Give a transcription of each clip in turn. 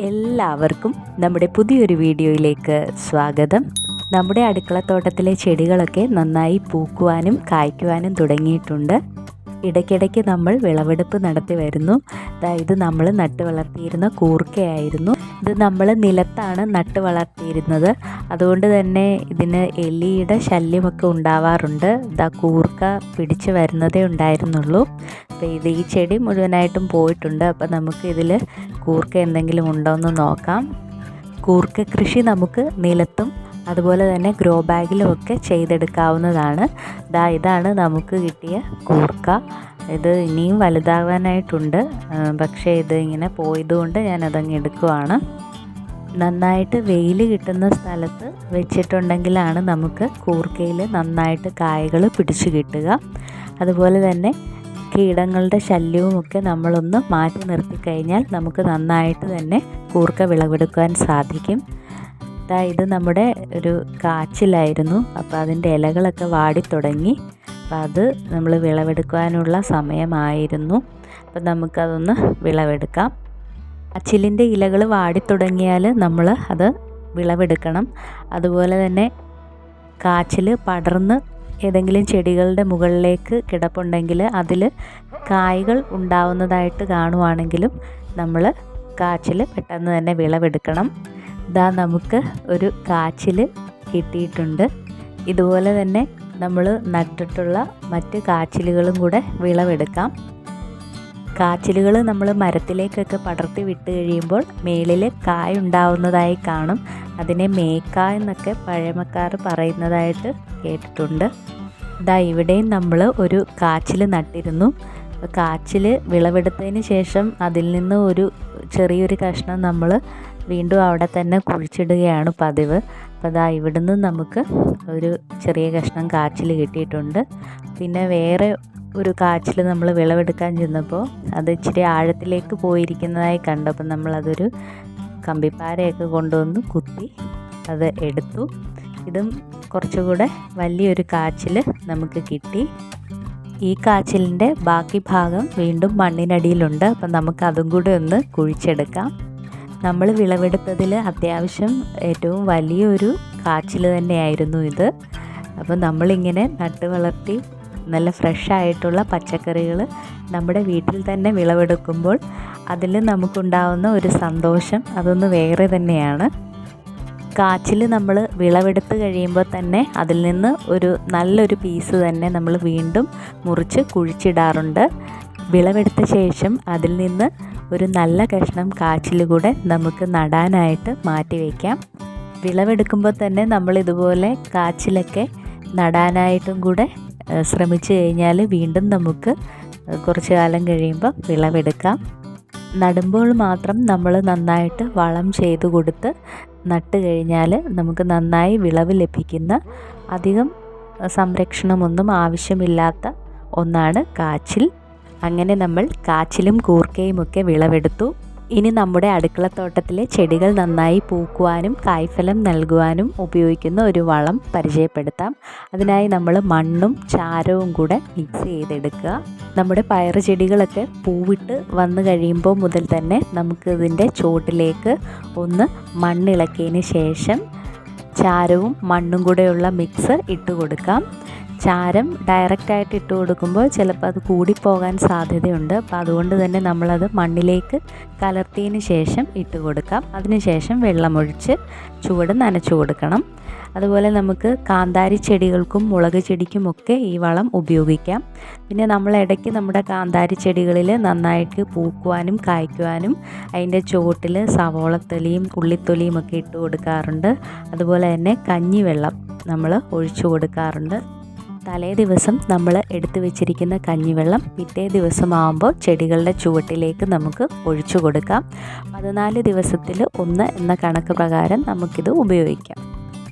എല്ലാവർക്കും നമ്മുടെ പുതിയൊരു വീഡിയോയിലേക്ക് സ്വാഗതം. നമ്മുടെ അടുക്കളത്തോട്ടത്തിലെ ചെടികളൊക്കെ നന്നായി പൂക്കുവാനും കായ്ക്കുവാനും തുടങ്ങിയിട്ടുണ്ട്. ഇടയ്ക്കിടയ്ക്ക് നമ്മൾ വിളവെടുപ്പ് നടത്തി വരുന്നു. ഇത് നമ്മൾ നട്ടു വളർത്തിയിരുന്ന കൂർക്കയായിരുന്നു. ഇത് നമ്മൾ നിലത്താണ് നട്ട് വളർത്തിയിരുന്നത്. അതുകൊണ്ട് തന്നെ ഇതിന് എലിയുടെ ശല്യമൊക്കെ ഉണ്ടാവാറുണ്ട്. ഇതാ കൂർക്ക പിടിച്ച് വരുന്നതേ ഉണ്ടായിരുന്നുള്ളൂ. അപ്പോൾ ഇത് ഈ ചെടി മുഴുവനായിട്ടും പോയിട്ടുണ്ട്. അപ്പോൾ നമുക്ക് ഇതിൽ കൂർക്ക എന്തെങ്കിലും ഉണ്ടോ എന്ന് നോക്കാം. കൂർക്ക കൃഷി നമുക്ക് നിലത്തും അതുപോലെ തന്നെ ഗ്രോ ബാഗിലും ഒക്കെ ചെയ്തെടുക്കാവുന്നതാണ്. ദാ ഇതാണ് നമുക്ക് കിട്ടിയ കൂർക്ക. ഇത് ഇനിയും വലുതാവാനായിട്ടുണ്ട്. പക്ഷേ ഇത് ഇങ്ങനെ പോയതുകൊണ്ട് ഞാനതങ്ങ് എടുക്കുവാണ്. നന്നായിട്ട് വെയിൽ കിട്ടുന്ന സ്ഥലത്ത് വെച്ചിട്ടുണ്ടെങ്കിലാണ് നമുക്ക് കൂർക്കയിൽ നന്നായിട്ട് കായകൾ പിടിച്ചു കിട്ടുക. അതുപോലെ തന്നെ കീടങ്ങളുടെ ശല്യവുമൊക്കെ നമ്മളൊന്ന് മാറ്റി നിർത്തി കഴിഞ്ഞാൽ നമുക്ക് നന്നായിട്ട് തന്നെ കൂർക്ക വിളവെടുക്കാൻ സാധിക്കും. ഇത് നമ്മുടെ ഒരു കാച്ചിലായിരുന്നു. അപ്പോൾ അതിന്റെ ഇലകളൊക്കെ വാടിത്തുടങ്ങി അപ്പോൾ അത് നമ്മൾ വിളവെടുക്കാനുള്ള സമയമായിരുന്നു. അപ്പം നമുക്കതൊന്ന് വിളവെടുക്കാം. അച്ചിലിന്റെ ഇലകൾ വാടിത്തുടങ്ങിയാൽ നമ്മൾ അത് വിളവെടുക്കണം. അതുപോലെ തന്നെ കാച്ചിൽ പടർന്ന് ഏതെങ്കിലും ചെടികളുടെ മുകളിലേക്ക് കിടപ്പുണ്ടെങ്കിൽ അതിൽ കായ്കൾ ഉണ്ടാവുന്നതായിട്ട് കാണുവാണെങ്കിലും നമ്മൾ കാച്ചിൽ പെട്ടെന്ന് തന്നെ വിളവെടുക്കണം. ഇതാ നമുക്ക് ഒരു കാച്ചിൽ കിട്ടിയിട്ടുണ്ട്. ഇതുപോലെ തന്നെ നമ്മൾ നട്ടിട്ടുള്ള മറ്റ് കാച്ചിലുകളും കൂടെ വിളവെടുക്കാം. കാച്ചിലുകൾ നമ്മൾ മരത്തിലേക്കൊക്കെ പടർത്തി വിട്ട് കഴിയുമ്പോൾ മേളിൽ കായ ഉണ്ടാവുന്നതായി കാണും. അതിനെ മേക്ക എന്നൊക്കെ പഴമക്കാർ പറയുന്നതായിട്ട് കേട്ടിട്ടുണ്ട്. ഇതാ ഇവിടെയും നമ്മൾ ഒരു കാച്ചിൽ നട്ടിരുന്നു. കാച്ചിൽ വിളവെടുത്തതിന് ശേഷം അതിൽ നിന്ന് ഒരു ചെറിയൊരു കഷ്ണം നമ്മൾ വീണ്ടും അവിടെ തന്നെ കുഴിച്ചിടുകയാണ് പതിവ്. അപ്പോൾ അതാ ഇവിടുന്ന് നമുക്ക് ഒരു ചെറിയ കഷ്ണം കാച്ചിൽ കിട്ടിയിട്ടുണ്ട്. പിന്നെ വേറെ ഒരു കാച്ചിൽ നമ്മൾ വിളവെടുക്കാൻ ചെന്നപ്പോൾ അത് ഇച്ചിരി ആഴത്തിലേക്ക് പോയിരിക്കുന്നതായി കണ്ടപ്പോൾ നമ്മളതൊരു കമ്പിപ്പാരയൊക്കെ കൊണ്ടുവന്ന് കുത്തി അത് എടുത്തു. ഇതും കുറച്ചുകൂടെ വലിയൊരു കാച്ചിൽ നമുക്ക് കിട്ടി. ഈ കാച്ചിലിന്റെ ബാക്കി ഭാഗം വീണ്ടും മണ്ണിനടിയിലുണ്ട്. അപ്പം നമുക്ക് അതും കൂടെ ഒന്ന് കുഴിച്ചെടുക്കാം. നമ്മൾ വിളവെടുത്തതിൽ അത്യാവശ്യം ഏറ്റവും വലിയൊരു കാച്ചിൽ തന്നെയായിരുന്നു ഇത്. അപ്പം നമ്മളിങ്ങനെ നട്ട് വളർത്തി നല്ല ഫ്രഷ് ആയിട്ടുള്ള പച്ചക്കറികൾ നമ്മുടെ വീട്ടിൽ തന്നെ വിളവെടുക്കുമ്പോൾ അതിൽ നമുക്കുണ്ടാവുന്ന ഒരു സന്തോഷം അതൊന്ന് വേറെ തന്നെയാണ്. കാച്ചിൽ നമ്മൾ വിളവെടുത്ത് കഴിയുമ്പോൾ തന്നെ അതിൽ നിന്ന് ഒരു നല്ലൊരു പീസ് തന്നെ നമ്മൾ വീണ്ടും മുറിച്ച് കുഴിച്ചിടാറുണ്ട്. വിളവെടുത്ത ശേഷം അതിൽ നിന്ന് ഒരു നല്ല കഷ്ണം കാച്ചിൽ കൂടെ നമുക്ക് നടാനായിട്ട് മാറ്റി വയ്ക്കാം വിളവെടുക്കുമ്പോൾ തന്നെ നമ്മൾ ഇതുപോലെ കാച്ചിലൊക്കെ നടാനായിട്ടും കൂടെ ശ്രമിച്ചു കഴിഞ്ഞാൽ വീണ്ടും നമുക്ക് കുറച്ച് കാലം കഴിയുമ്പോൾ വിളവെടുക്കാം. നടുമ്പോൾ മാത്രം നമ്മൾ നന്നായിട്ട് വളം ചെയ്തു കൊടുത്ത് നട്ട് കഴിഞ്ഞാൽ നമുക്ക് നന്നായി വിളവ് ലഭിക്കുന്ന അധികം സംരക്ഷണമൊന്നും ആവശ്യമില്ലാത്ത ഒന്നാണ് കാച്ചിൽ. അങ്ങനെ നമ്മൾ കാച്ചിലും കൂർക്കയും ഒക്കെ വിളവെടുത്തു. ഇനി നമ്മുടെ അടുക്കളത്തോട്ടത്തിലെ ചെടികൾ നന്നായി പൂക്കുവാനും കായ്ഫലം നൽകുവാനും ഉപയോഗിക്കുന്ന ഒരു വളം പരിചയപ്പെടുത്താം. അതിനായി നമ്മൾ മണ്ണും ചാരവും കൂടെ മിക്സ് ചെയ്തെടുക്കുക. നമ്മുടെ പയറ് ചെടികളൊക്കെ പൂവിട്ട് വന്നു കഴിയുമ്പോൾ മുതൽ തന്നെ നമുക്ക് ഇതിന്റെ ചോട്ടിലേക്ക് ഒന്ന് മണ്ണിളക്കിയതിന് ശേഷം ചാരവും മണ്ണും കൂടെയുള്ള മിക്സ് ഇട്ട് കൊടുക്കാം. ചാരം ഡയറക്റ്റായിട്ട് ഇട്ട് കൊടുക്കുമ്പോൾ ചിലപ്പോൾ അത് കൂടിപ്പോകാൻ സാധ്യതയുണ്ട്. അപ്പോൾ അതുകൊണ്ട് തന്നെ നമ്മളത് മണ്ണിലേക്ക് കലർത്തിയതിന് ശേഷം ഇട്ട് കൊടുക്കാം. അതിനുശേഷം വെള്ളമൊഴിച്ച് ചുവട് നനച്ചു കൊടുക്കണം. അതുപോലെ നമുക്ക് കാന്താരി ചെടികൾക്കും മുളക് ചെടിക്കുമൊക്കെ ഈ വളം ഉപയോഗിക്കാം. പിന്നെ നമ്മൾ ഇടയ്ക്ക് നമ്മുടെ കാന്താരി ചെടികളിൽ നന്നായിട്ട് പൂക്കുവാനും കായ്ക്കുവാനും അതിന്റെ ചുവട്ടിൽ സവോളത്തൊലിയും ഉള്ളിത്തൊലിയും ഒക്കെ ഇട്ട് കൊടുക്കാറുണ്ട്. അതുപോലെ തന്നെ കഞ്ഞിവെള്ളം നമ്മൾ ഒഴിച്ചു കൊടുക്കാറുണ്ട്. തലേ ദിവസം നമ്മൾ എടുത്തു വെച്ചിരിക്കുന്ന കഞ്ഞിവെള്ളം പിറ്റേ ദിവസമാകുമ്പോൾ ചെടികളുടെ ചുവട്ടിലേക്ക് നമുക്ക് ഒഴിച്ചു കൊടുക്കാം. പതിനാല് ദിവസത്തിൽ ഒന്ന് എന്ന കണക്ക് പ്രകാരം നമുക്കിത് ഉപയോഗിക്കാം.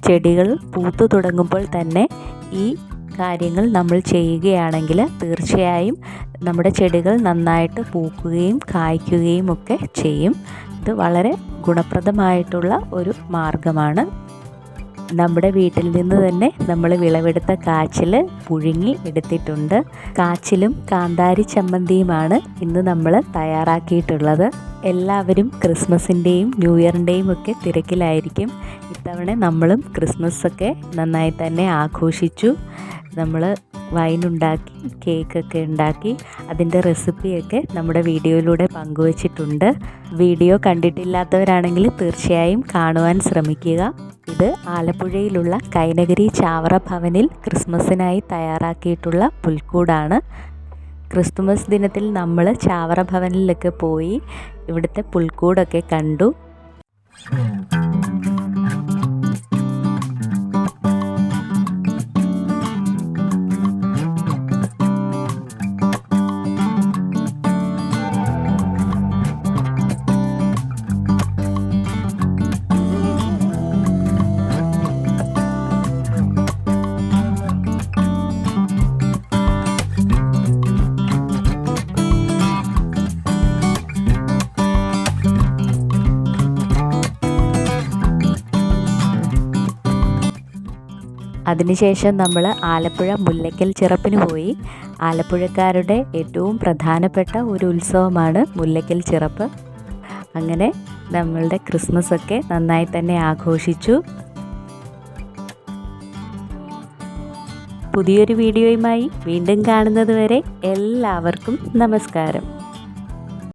ചെടികൾ പൂത്തു തുടങ്ങുമ്പോൾ തന്നെ ഈ കാര്യങ്ങൾ നമ്മൾ ചെയ്യുകയാണെങ്കിൽ തീർച്ചയായും നമ്മുടെ ചെടികൾ നന്നായിട്ട് പൂക്കുകയും കായ്ക്കുകയും ഒക്കെ ചെയ്യും. ഇത് വളരെ ഗുണപ്രദമായിട്ടുള്ള ഒരു മാർഗമാണ്. നമ്മുടെ വീട്ടിൽ നിന്ന് തന്നെ നമ്മൾ വിളവെടുത്ത കാച്ചിൽ പുഴുങ്ങി എടുത്തിട്ടുണ്ട്. കാച്ചിലും കാന്താരി ചമ്മന്തിയുമാണ് ഇന്ന് നമ്മൾ തയ്യാറാക്കിയിട്ടുള്ളത്. എല്ലാവരും ക്രിസ്മസിന്റെയും ന്യൂ ഇയറിന്റെയും ഒക്കെ തിരക്കിലായിരിക്കും. ഇത്തവണ നമ്മളും ക്രിസ്മസ് ഒക്കെ നന്നായി തന്നെ ആഘോഷിച്ചു. നമ്മൾ വൈനുണ്ടാക്കി കേക്കൊക്കെ ഉണ്ടാക്കി അതിന്റെ റെസിപ്പിയൊക്കെ നമ്മുടെ വീഡിയോയിലൂടെ പങ്കുവച്ചിട്ടുണ്ട്. വീഡിയോ കണ്ടിട്ടില്ലാത്തവരാണെങ്കിൽ തീർച്ചയായും കാണുവാൻ ശ്രമിക്കുക. ഇത് ആലപ്പുഴയിലുള്ള കൈനഗരി ചാവറ ഭവനിൽ ക്രിസ്മസിനായി തയ്യാറാക്കിയിട്ടുള്ള പുൽക്കൂടാണ്. ക്രിസ്തുമസ് ദിനത്തിൽ നമ്മൾ ചാവറ ഭവനിലൊക്കെ പോയി ഇവിടുത്തെ പുൽക്കൂടൊക്കെ കണ്ടു. അതിനുശേഷം നമ്മൾ ആലപ്പുഴ മുല്ലയ്ക്കൽ ചിറപ്പിന് പോയി. ആലപ്പുഴക്കാരുടെ ഏറ്റവും പ്രധാനപ്പെട്ട ഒരു ഉത്സവമാണ് മുല്ലയ്ക്കൽ ചിറപ്പ്. അങ്ങനെ നമ്മളുടെ ക്രിസ്മസ് ഒക്കെ നന്നായി തന്നെ ആഘോഷിച്ചു. പുതിയൊരു വീഡിയോയുമായി വീണ്ടും കാണുന്നത് വരെ എല്ലാവർക്കും നമസ്കാരം.